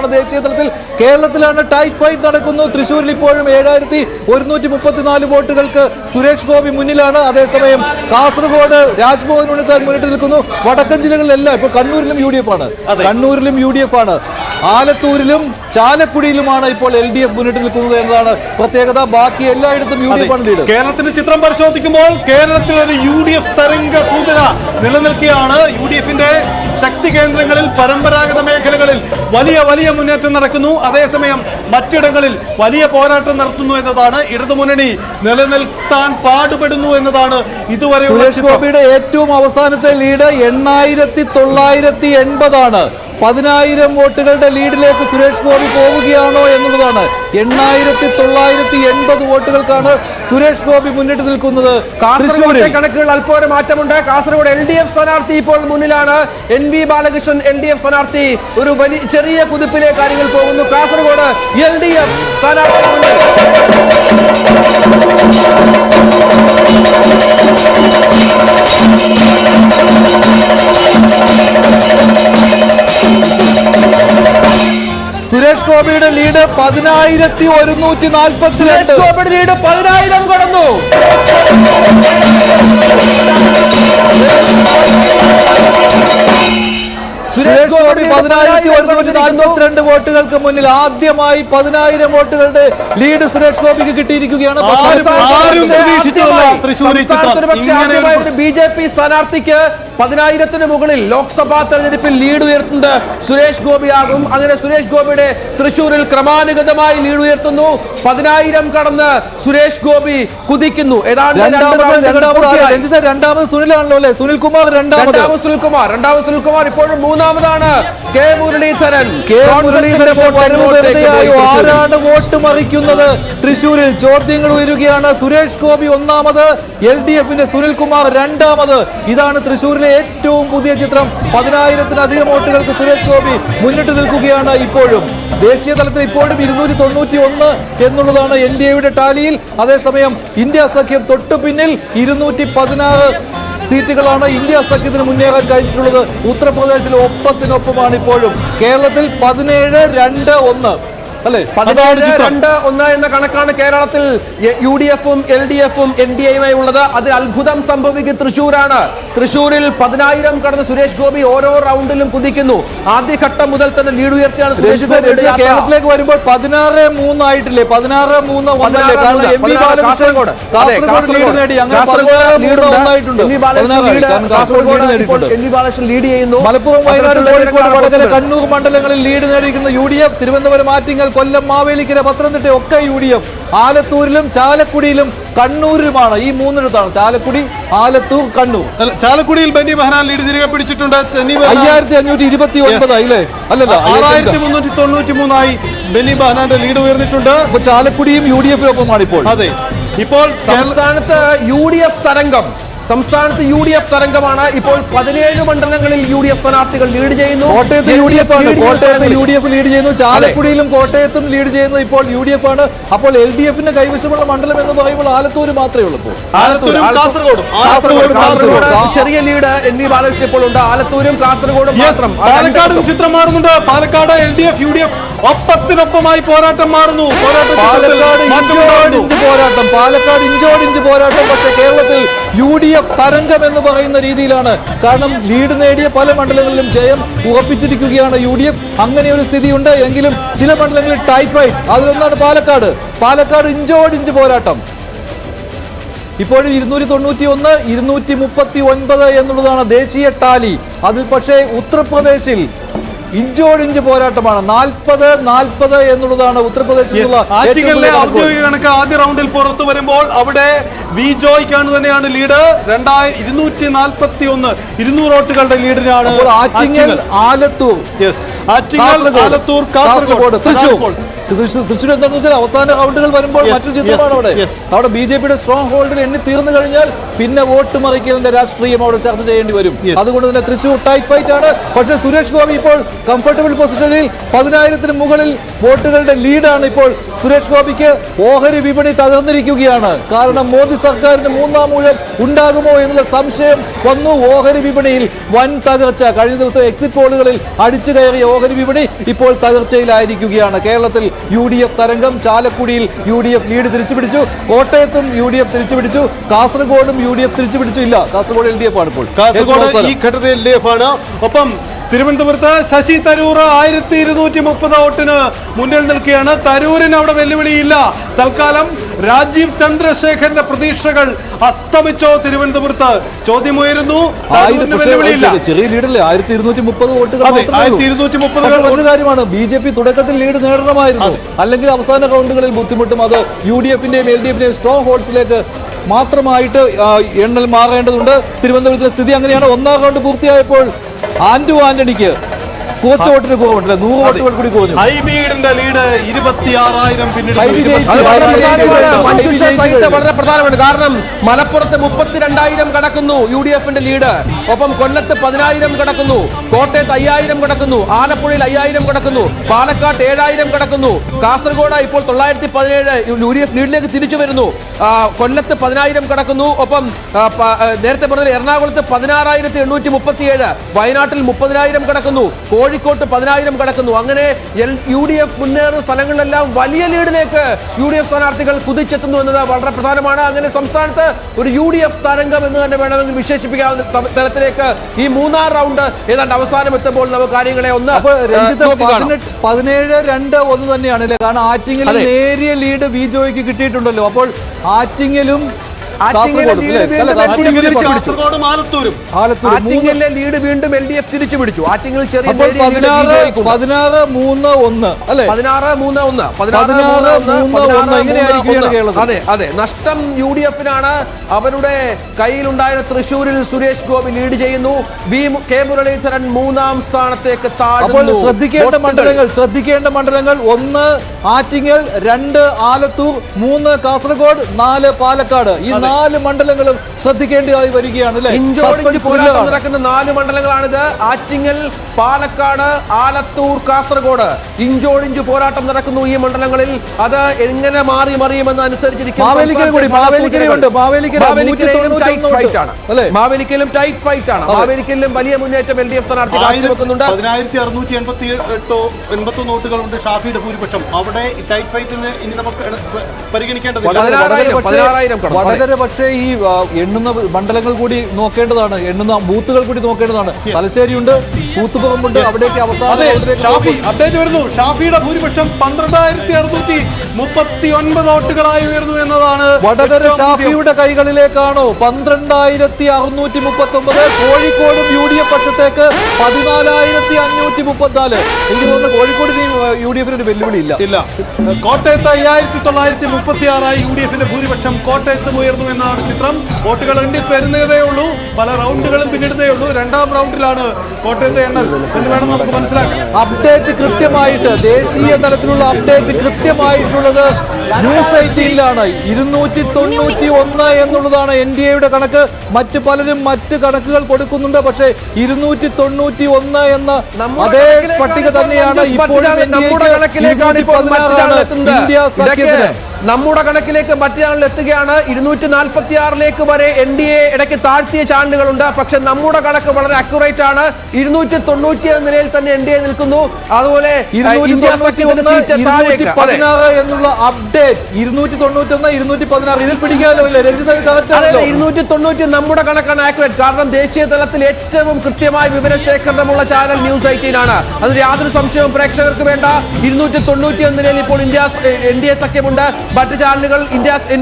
എന്നുള്ളതാണ് ദേശീയ തലത്തിൽ കേരളത്തിലാണ് ടൈറ്റ് ഫൈറ്റ് നടക്കുന്നു. തൃശ്ശൂരിൽ ഇപ്പോഴും ഏഴായിരത്തി ഒരുന്നൂറ്റി മുപ്പത്തിനാല് വോട്ടുകൾക്ക് സുരേഷ് ഗോപി മുന്നിലാണ്. അതേസമയം കാസർഗോഡ് രാജ്ഭവൻ ഉണ്ണിത്താൻ മുന്നിട്ട് നിൽക്കുന്നു. വടക്കൻ ജില്ലകളിലെല്ലാം ഇപ്പോൾ കണ്ണൂരിലും യു ഡി എഫ് ആണ് കണ്ണൂരിലും യു ഡി എഫ് ആണ്. ആലത്തൂരിലും ചാലക്കുടിയിലുമാണ് ഇപ്പോൾ എൽ ഡി എഫ് മുന്നിട്ട് നിൽക്കുന്നത് എന്നതാണ് പ്രത്യേകത. ബാക്കി എല്ലായിടത്തും യു ഡി എഫ് ആണ് ലീഡ് കേരളത്തിന്റെ ചിത്രം പരിശോധിക്കുമ്പോൾ കേരളത്തിൽ ഒരു യു ഡി എഫ് തരംഗ സൂചന നിലനിൽക്കുകയാണ്. യു ഡി എഫിന്റെ ശക്തി കേന്ദ്രങ്ങളിൽ പരമ്പരാഗത മേഖലകളിൽ വലിയ വലിയ മുന്നേറ്റം നടക്കുന്നു. അതേസമയം മറ്റിടങ്ങളിൽ വലിയ പോരാട്ടം നടത്തുന്നു എന്നതാണ് ഇടതുമുന്നണി നിലനിൽത്താൻ പാടുപെടുന്നു എന്നതാണ് ഇതുവരെ സുരേഷ് ഗോപിയുടെ ഏറ്റവും അവസാനത്തെ ലീഡ് എണ്ണായിരത്തി തൊള്ളായിരത്തി എൺപതാണ്. പതിനായിരം വോട്ടുകളുടെ ലീഡിലേക്ക് സുരേഷ് ഗോപി പോവുകയാണോ എന്നുള്ളതാണ്. എണ്ണായിരത്തി തൊള്ളായിരത്തി എൺപത് വോട്ടുകൾക്കാണ് സുരേഷ് ഗോപി മുന്നിട്ട് നിൽക്കുന്നത്. കാസർഗോഡ് കണക്കുകൾ അല്പം മാറ്റമുണ്ട്. കാസർഗോഡ് എൽ ഡി എഫ് സ്ഥാനാർത്ഥി ഇപ്പോൾ മുന്നിലാണ്. N V Balakrishnan L D F സ്ഥാനാർത്ഥി ഒരു വലിയ ചെറിയ കുതിപ്പിലെ കാര്യങ്ങൾ പോകുന്നു. കാസർഗോഡ് എൽ ഡി എഫ് സ്ഥാനാർത്ഥി ഗോപിയുടെ ലീഡ് പതിനായിരത്തി ഒരുന്നൂറ്റി നാൽപ്പത്തി സുരേഷ് ഗോപിയുടെ ലീഡ് പതിനായിരം കടന്നു. ഗോപി പതിനായിരത്തി ഒരുന്നൂറ്റി. നാൽപ്പത്തിരണ്ട് വോട്ടുകൾക്ക് മുന്നിൽ ആദ്യമായി പതിനായിരം വോട്ടുകളുടെ ലീഡ് സുരേഷ് ഗോപിക്ക് കിട്ടിയിരിക്കുകയാണ്. ഒരു ബി ജെ പി സ്ഥാനാർത്ഥിക്ക് പതിനായിരത്തിന് മുകളിൽ ലോക്സഭാ തെരഞ്ഞെടുപ്പിൽ ലീഡ് ഉയർത്തുന്നത് സുരേഷ് ഗോപിയാകും. അങ്ങനെ സുരേഷ് ഗോപിയുടെ തൃശൂരിൽ ക്രമാനുഗതമായി ലീഡ് ഉയർത്തുന്നു. പതിനായിരം കടന്ന് സുരേഷ് ഗോപി കുതിക്കുന്നു. ഏതാണ്ട് രണ്ട് രണ്ടാമത് സുനിൽ കുമാർ ആരാ? പൂർത്തിയായി. രഞ്ജിത്ത് രണ്ടാമത് സുനിലാണല്ലോ അല്ലെ? സുനിൽ കുമാർ രണ്ടാമത്. രണ്ടാമത് സുനിൽകുമാർ രണ്ടാമത് സുനിൽകുമാർ. ഇപ്പോഴും മൂന്നാമതാണ്. K Muraleedharan K? ആരാണ് വോട്ട് മറിക്കുന്നത്? തൃശൂരിൽ ചോദ്യങ്ങൾ ഉയരുകയാണ്. സുരേഷ് ഗോപി ഒന്നാമത് എൽ ഡി എഫിന്റെ സുനിൽ കുമാർ രണ്ടാമത്. ഇതാണ് തൃശൂരിലെ ഏറ്റവും പുതിയ ചിത്രം. പതിനായിരത്തിലധികം വോട്ടുകൾക്ക് സുരേഷ് ഗോപി മുന്നിട്ട് നിൽക്കുകയാണ് ഇപ്പോഴും. ദേശീയ തലത്തിൽ ഇപ്പോഴും ഇരുന്നൂറ്റി തൊണ്ണൂറ്റി ഒന്ന് എന്നുള്ളതാണ് എൻ ഡി എയുടെ ടാലിയിൽ. അതേസമയം ഇന്ത്യ സഖ്യം തൊട്ടു പിന്നിൽ ഇരുന്നൂറ്റി പതിനാറ് സീറ്റുകളാണ് ഇന്ത്യ സഖ്യത്തിന് മുന്നേറാൻ കഴിഞ്ഞിട്ടുള്ളത്. ഉത്തർപ്രദേശിൽ ഒപ്പത്തിനൊപ്പമാണ് ഇപ്പോഴും. കേരളത്തിൽ പതിനേഴ് രണ്ട് ഒന്ന്. അല്ലേ? പതിനേഴ് രണ്ട് ഒന്ന് എന്ന കണക്കാണ് കേരളത്തിൽ യു ഡി എഫും എൽ ഡി എഫും എൻ ഡി എയുമായി ഉള്ളത്. അത് അത്ഭുതം സംഭവിക്കുക തൃശൂരാണ്. തൃശൂരിൽ പതിനായിരം കടന്ന് സുരേഷ് ഗോപി ഓരോ റൗണ്ടിലും കുതിക്കുന്നു. ആദ്യഘട്ടം മുതൽ തന്നെ ലീഡ് ഉയർത്തിയാണ് സുരേഷ് യാത്ര. കേരളത്തിലേക്ക് വരുമ്പോൾ പതിനാറ് മൂന്നായിട്ടില്ലേ പതിനാറ് മൂന്ന് ലീഡ് ചെയ്യുന്നു. മലപ്പുറം വയനാട് കോഴിക്കോട്. കണ്ണൂർ മണ്ഡലങ്ങളിൽ lead നേടിയിരിക്കുന്ന U D F Thiruvananthapuram Attingal Kollam Mavelikkara Pathanamthitta ഒക്കെ യു ഡി എഫ്. ആലത്തൂരിലും ചാലക്കുടിയിലും കണ്ണൂരിലുമാണ് ഈ മൂന്നിടത്താണ് ചാലക്കുടി ആലത്തൂർ കണ്ണൂർ. ചാലക്കുടിയിൽ ബെന്നി ബെഹനാൻ ലീഡ് തിരികെ പിടിച്ചിട്ടുണ്ട് അയ്യായിരത്തി അഞ്ഞൂറ്റി ഇരുപത്തി ഒൻപതായി അല്ലേ അല്ലല്ല ആറായിരത്തി മുന്നൂറ്റി തൊണ്ണൂറ്റി മൂന്നായി ബെന്നി ബെഹനാന്റെ ലീഡ് ഉയർന്നിട്ടുണ്ട്. അപ്പൊ ചാലക്കുടിയും യു ഡി എഫിനൊപ്പമാണ് ഇപ്പോൾ. അതെ. ഇപ്പോൾ സംസ്ഥാനത്ത് യു ഡി എഫ് തരംഗം. സംസ്ഥാനത്ത് യു ഡി എഫ് തരംഗമാണ്. ഇപ്പോൾ പതിനേഴ് മണ്ഡലങ്ങളിൽ യു ഡി എഫ് സ്ഥാനാർത്ഥികൾ ലീഡ് ചെയ്യുന്നു. കോട്ടയത്ത് യു ഡി എഫ് ആണ്. ലീഡ് ചെയ്യുന്ന കോട്ടയത്ത് യു ഡി എഫ് ലീഡ് ചെയ്യുന്നു ചാലക്കുടിയിലും കോട്ടയത്തും ലീഡ് ചെയ്യുന്നത് ഇപ്പോൾ യു ഡി എഫ് ആണ്. അപ്പോൾ എൽ ഡി എഫിന്റെ കൈവശമുള്ള മണ്ഡലം എന്ന് പറയുമ്പോൾ ആലത്തൂർ മാത്രമേ ഉള്ളൂ. ചെറിയ ലീഡ് എൻ വി ബാലകൃഷ്ണൻ ഇപ്പോൾ ഉണ്ട്. ആലത്തൂരും കാസർഗോഡും മാത്രം. പാലക്കാടും ചിത്രം മാറുന്നുണ്ട് Palakkad L D F U D F. ഒപ്പത്തിനൊപ്പമായി പോരാട്ടം മാറുന്നു. പാലക്കാട്. പോരാട്ടം. പാലക്കാട് ഇഞ്ചോടിഞ്ച് പോരാട്ടം. പക്ഷേ കേരളത്തിൽ യു ഡി എഫ് തരംഗം എന്ന് പറയുന്ന രീതിയിലാണ്. കാരണം ലീഡ് നേടിയ പല മണ്ഡലങ്ങളിലും ജയം ഉറപ്പിച്ചിരിക്കുകയാണ് യു ഡി എഫ് അങ്ങനെ ഒരു സ്ഥിതിയുണ്ട്. എങ്കിലും ചില മണ്ഡലങ്ങളിൽ ടൈഫൈഡ്. അതിലൊന്നാണ് പാലക്കാട്. പാലക്കാട് ഇഞ്ചോടിഞ്ച് പോരാട്ടം. ഇപ്പോഴും ഇരുന്നൂറ്റി തൊണ്ണൂറ്റി ഒന്ന് ഇരുന്നൂറ്റി മുപ്പത്തി ഒൻപത് എന്നുള്ളതാണ് ദേശീയ ടാലി. അതിൽ പക്ഷേ ഉത്തർപ്രദേശിൽ ഇഞ്ചോടിഞ്ച് പോരാട്ടമാണ്. നാൽപ്പത് നാൽപ്പത് എന്നുള്ളതാണ് ഉത്തർപ്രദേശ് Yes, നിന്നുള്ള ഏറ്റവും ആറ്റിങ്ങലിലെ വലിയ കണക്കുകൾ. ഔദ്യോഗിക കണക്ക് ആദ്യ റൗണ്ടിൽ പുറത്തു വരുമ്പോൾ അവിടെ വി ജോയ്ക്കാണ് തന്നെയാണ് ലീഡ് രണ്ടായിരം ഇരുന്നൂറ്റി നാൽപ്പത്തി ഒന്ന് ഇരുന്നൂറ് വോട്ടുകളുടെ ലീഡിനാണ് ആലത്തൂർ. ആലത്തൂർ കാസർഗോഡ്, തൃശ്ശൂർ. തൃശൂർ. തൃശ്ശൂർ എന്താണെന്ന് വെച്ചാൽ അവസാന റൗണ്ടുകൾ വരുമ്പോൾ മറ്റൊരു ചിത്രമാണ് അവിടെ. അവിടെ ബി ജെ പിയുടെ സ്ട്രോങ് ഹോൾഡിൽ എണ്ണി തീർന്നു കഴിഞ്ഞാൽ പിന്നെ വോട്ട് മറിക്കലിന്റെ രാഷ്ട്രീയം അവിടെ ചർച്ച ചെയ്യേണ്ടി വരും. അതുകൊണ്ട് തന്നെ തൃശ്ശൂർ ടൈറ്റ് ഫൈറ്റ് ആണ്. പക്ഷേ സുരേഷ് ഗോപി ഇപ്പോൾ കംഫർട്ടബിൾ പൊസിഷനിൽ പതിനായിരത്തിന് മുകളിൽ വോട്ടുകളുടെ ലീഡാണ് ഇപ്പോൾ സുരേഷ് ഗോപിക്ക് ഓഹരി വിപണി തകർന്നിരിക്കുകയാണ്. കാരണം മോദി സർക്കാരിന് മൂന്നാം ഊഴം ഉണ്ടാകുമോ എന്നുള്ള സംശയം വന്നു ഓഹരി വിപണിയിൽ വൻ തകർച്ച. കഴിഞ്ഞ ദിവസം എക്സിറ്റ് പോളുകളിൽ അടിച്ചു കയറിയ ഓഹരി വിപണി ഇപ്പോൾ തകർച്ചയിലായിരിക്കുകയാണ്. കേരളത്തിൽ യു ഡി എഫ് തരംഗം ചാലക്കുടിയിൽ യു ഡി എഫ് ലീഡ് തിരിച്ചുപിടിച്ചു. കോട്ടയത്തും യു ഡി എഫ് തിരിച്ചുപിടിച്ചു. കാസർഗോഡും യു ഡി എഫ് തിരിച്ചുപിടിച്ചു ഇല്ല കാസർഗോഡ് എൽ ഡി എഫ് ആണ് ഇപ്പോൾ. കാസർഗോഡ് ഈ ഘട്ടത്തിൽ എൽ ഡി എഫ് ആണ്. ഒപ്പം തിരുവനന്തപുരത്ത് ശശി തരൂർ ആയിരത്തി ഇരുന്നൂറ്റി മുപ്പത് വോട്ടിന് മുന്നിൽ നിൽക്കുകയാണ്. തരൂരിന് അവിടെ വെല്ലുവിളിയില്ല. തൽക്കാലം രാജീവ് ചന്ദ്രശേഖരന്റെ പ്രതീക്ഷകൾ അസ്തമിച്ചോ തിരുവനന്തപുരത്ത്. ചോദ്യമുയരുന്നു. ചെറിയ- ലീഡല്ലേ? ആയിരത്തി ഇരുന്നൂറ്റി മുപ്പത് വോട്ടുകൾ അതെ, മാത്രമേ ഉള്ളൂ. 1230 പക്ഷേ കാര്യമാണ് ബി ജെ പി തുടക്കത്തിൽ ലീഡ് നേടണമായിരുന്നു. അല്ലെങ്കിൽ അവസാന റൗണ്ടുകളിൽ ബുദ്ധിമുട്ടും അത് യു ഡി എഫിന്റെയും എൽ ഡി എഫിന്റെയും സ്ട്രോങ് ഹോൾസിലേക്ക് മാത്രമായിട്ട് എണ്ണൽ മാറേണ്ടതുണ്ട്. തിരുവനന്തപുരത്തിലെ സ്ഥിതി അങ്ങനെയാണ്. ഒന്നാം റൗണ്ട് പൂർത്തിയായപ്പോൾ ആന്റു ആന്റണിക്ക് കോച്ച് വോട്ടിന് കുറവുണ്ട് നൂറ് വോട്ടുകൾ കൂടി പോകുന്നു ഹൈബീഡിന്റെ ലീഡ് ഇരുപത്തിയാറായിരം വളരെ പ്രധാനമാണ്. കാരണം മലപ്പുറത്ത് മുപ്പത്തിരണ്ടായിരം കടക്കുന്നു യു ഡി എഫിന്റെ ലീഡ്. ഒപ്പം കൊല്ലത്ത് പതിനായിരം കടക്കുന്നു. കോട്ടയത്ത് അയ്യായിരം കടക്കുന്നു. ആലപ്പുഴയിൽ അയ്യായിരം കടക്കുന്നു. പാലക്കാട്ട് ഏഴായിരം കടക്കുന്നു. കാസർഗോഡ് ഇപ്പോൾ തൊള്ളായിരത്തി പതിനേഴ് യു ഡി എഫ് ലീഡിലേക്ക് തിരിച്ചു വരുന്നു. കൊല്ലത്ത് പതിനായിരം കടക്കുന്നു. ഒപ്പം നേരത്തെ പറഞ്ഞ എറണാകുളത്ത് പതിനാറായിരത്തി എണ്ണൂറ്റി മുപ്പത്തിയേഴ്. വയനാട്ടിൽ മുപ്പതിനായിരം കടക്കുന്നു. കോഴിക്കോട്ട് പതിനായിരം കടക്കുന്നു. അങ്ങനെ എൽ യു ഡി എഫ് മുന്നേറുന്ന സ്ഥലങ്ങളിലെല്ലാം വലിയ ലീഡിലേക്ക് യു ഡി എഫ് സ്ഥാനാർത്ഥികൾ കുതിച്ചെത്തുന്നു എന്നത് വളരെ പ്രധാനമാണ്. അങ്ങനെ സംസ്ഥാനത്ത് ഒരു യു ഡി എഫ് തരംഗം എന്ന് തന്നെ വേണമെങ്കിൽ വിശേഷിപ്പിക്കാവുന്ന തലത്തിലേക്ക് ഈ മൂന്നാം റൗണ്ട് ഏതാണ്ട് അവസാനം എത്തുമ്പോൾ നമുക്ക് കാര്യങ്ങളെ ഒന്ന് പതിനേഴ് രണ്ട് ഒന്ന് തന്നെയാണ് കാരണം ആറ്റിങ്ങിൽ. നേരിയ ലീഡ് ബി ജോയ്ക്ക് കിട്ടിയിട്ടുണ്ടല്ലോ. അപ്പോൾ ആറ്റിങ്ങിലും ആറ്റിങ്ങലിലെ കാസർഗോഡും ലീഡ്? വീണ്ടും എൽ ഡി എഫ് തിരിച്ചു പിടിച്ചു. ആറ്റിങ്ങൽ ചെറിയ നേരിയ ലീഡ് പതിനാറ് മൂന്ന് ഒന്ന് അല്ലെ? പതിനാറ് മൂന്ന് ഒന്ന് പതിനാറ് മൂന്ന് അതെ അതെ. നഷ്ടം യു ഡി എഫിനാണ് അവരുടെ കയ്യിലുണ്ടായ തൃശൂരിൽ സുരേഷ് ഗോപി ലീഡ് ചെയ്യുന്നു. വി കെ മുരളീധരൻ മൂന്നാം സ്ഥാനത്തേക്ക് താഴ്ന്നു. താഴുന്നു ശ്രദ്ധിക്കേണ്ട മണ്ഡലങ്ങൾ ശ്രദ്ധിക്കേണ്ട മണ്ഡലങ്ങൾ. ഒന്ന് ആറ്റിങ്ങൽ രണ്ട് ആലത്തൂർ മൂന്ന് കാസർഗോഡ് നാല് പാലക്കാട്. ഈ നാല് മണ്ഡലങ്ങളും ശ്രദ്ധിക്കേണ്ടതായി വരികയാണ് അല്ലെ? ഇഞ്ചോടിഞ്ച് പോരാട്ടം നടക്കുന്ന നാല് മണ്ഡലങ്ങളാണിത്. ആറ്റിങ്ങൽ പാലക്കാട് ആലത്തൂർ കാസർഗോഡ്. ഇഞ്ചോടിഞ്ച് പോരാട്ടം നടക്കുന്നു ഈ മണ്ഡലങ്ങളിൽ. അത് എങ്ങനെ മാറി മറിയുമെന്ന് അനുസരിച്ചിരിക്കും മാവേലിക്കലും ടൈറ്റ് ഫൈറ്റ് ആണ്. അല്ലേ? മാവേലിക്കയിലും ടൈറ്റ് ഫൈറ്റ് ആണ്. മാവേലിക്കലിലും വലിയ മുന്നേറ്റം എൽ ഡി എഫ് സ്ഥാനാർത്ഥി കാഴ്ചവെക്കുന്നുണ്ട്. പതിനായിരത്തി അറുന്നൂറ്റി എൺപത്തി എട്ടോ എൺപത്തി നോട്ടുകളുണ്ട് ഷാഫിയുടെ ഭൂരിപക്ഷം. അവിടെ ഈ ടൈറ്റ് ഫൈറ്റിന് ഇനി നമുക്ക് പരിഗണിക്കേണ്ടത് പരിഗണിക്കേണ്ടതില്ല. പതിനാറായിരം, പക്ഷേ ഈ എണ്ണുന്ന മണ്ഡലങ്ങൾ കൂടി നോക്കേണ്ടതാണ്. എണ്ണുന്ന ബൂത്തുകൾ കൂടി നോക്കേണ്ടതാണ്. തലശ്ശേരിയുണ്ട് കൂത്തുപുറമുണ്ട്. അവിടേക്ക് അവസാനം അതെ ഷാഫി പോകുമ്പോൾ അപ്ഡേറ്റ് വരുന്നു. ഷാഫിയുടെ ഭൂരിപക്ഷം പന്ത്രണ്ടായിരത്തി അറുന്നൂറ്റി മുപ്പത്തി ഒൻപത് വോട്ടുകളായി ഉയർന്നു എന്നതാണ് വടകര ഷാഫിയുടെ കൈകളിലേക്കാണോ? പന്ത്രണ്ടായിരത്തി അറുന്നൂറ്റി മുപ്പത്തി ഒമ്പത് കോഴിക്കോടും യു ഡി എഫ് പക്ഷത്തേക്ക് പതിനാലായിരത്തി അഞ്ഞൂറ്റി മുപ്പത്തിനാല് എനിക്ക് തോന്നുന്നു കോഴിക്കോട് യു ഡി എഫിന് ഒരു വെല്ലുവിളി ഇല്ല. കോട്ടയത്ത് അയ്യായിരത്തി തൊള്ളായിരത്തി മുപ്പത്തി ആറായി യു ഡി എഫിന്റെ ഭൂരിപക്ഷം. കോട്ടയത്തും ഉയർന്നു എന്നാണ് ചിത്രം. വോട്ടുകൾ എണ്ണി വരുന്നതേ ഉള്ളൂ. പല റൗണ്ടുകളും പിന്നിടുന്നേ ഉള്ളൂ. രണ്ടാം റൗണ്ടിലാണ് കോട്ടയത്തെ എണ്ണൽ എന്ന് വേണം നമുക്ക് മനസ്സിലാക്കാം അപ്ഡേറ്റ് കൃത്യമായിട്ട് ദേശീയ തലത്തിലുള്ള അപ്ഡേറ്റ് കൃത്യമായിട്ടുള്ളത് ന്യൂസ് എയ്റ്റീനിലാണ് ഇരുന്നൂറ്റി തൊണ്ണൂറ്റി ഒന്ന് എന്നുള്ളതാണ് എൻ ഡി എയുടെ കണക്ക്. മറ്റ് പലരും മറ്റ് കണക്കുകൾ കൊടുക്കുന്നുണ്ട്. പക്ഷേ ഇരുന്നൂറ്റി തൊണ്ണൂറ്റി ഒന്ന് എന്ന നമ്മുടെ അതേ പട്ടിക തന്നെയാണ് ഇപ്പോഴും ഇന്ത്യ സഖ്യത്തിന് നമ്മുടെ കണക്കിലേക്ക് മറ്റൊരാൾ എത്തുകയാണ്. ഇരുന്നൂറ്റി നാൽപ്പത്തി ആറിലേക്ക് വരെ എൻ ഡി എ ഇടയ്ക്ക് താഴ്ത്തിയ ചാനലുകളുണ്ട്. പക്ഷെ നമ്മുടെ കണക്ക് വളരെ അക്യുറേറ്റ് ആണ്. ഇരുന്നൂറ്റി തൊണ്ണൂറ്റി നിലയിൽ തന്നെ എൻ ഡി എ നിൽക്കുന്നു. അതുപോലെ എന്നുള്ള അപ്ഡേറ്റ് ഇരുന്നൂറ്റി തൊണ്ണൂറ്റി ഒന്ന് ഇരുന്നൂറ്റി പതിനാറ് ഇതിൽ പിടിക്കാനോ ഇല്ല? രഞ്ജിത് ഇരുന്നൂറ്റി തൊണ്ണൂറ്റി നമ്മുടെ കണക്കാണ് ആക്യുറേറ്റ് കാരണം ദേശീയ തലത്തിൽ ഏറ്റവും കൃത്യമായ വിവരശേഖരണമുള്ള ചാനൽ ന്യൂസ് എയ്റ്റീൻ ആണ് അതിൽ യാതൊരു സംശയവും പ്രേക്ഷകർക്ക് വേണ്ട. ഇരുന്നൂറ്റി തൊണ്ണൂറ്റി ഒന്നിനിൽ ഇപ്പോൾ ഇന്ത്യ എൻ ഡി എ സഖ്യമുണ്ട്. മറ്റ് ചാനലുകൾ ഇന്ത്യ എ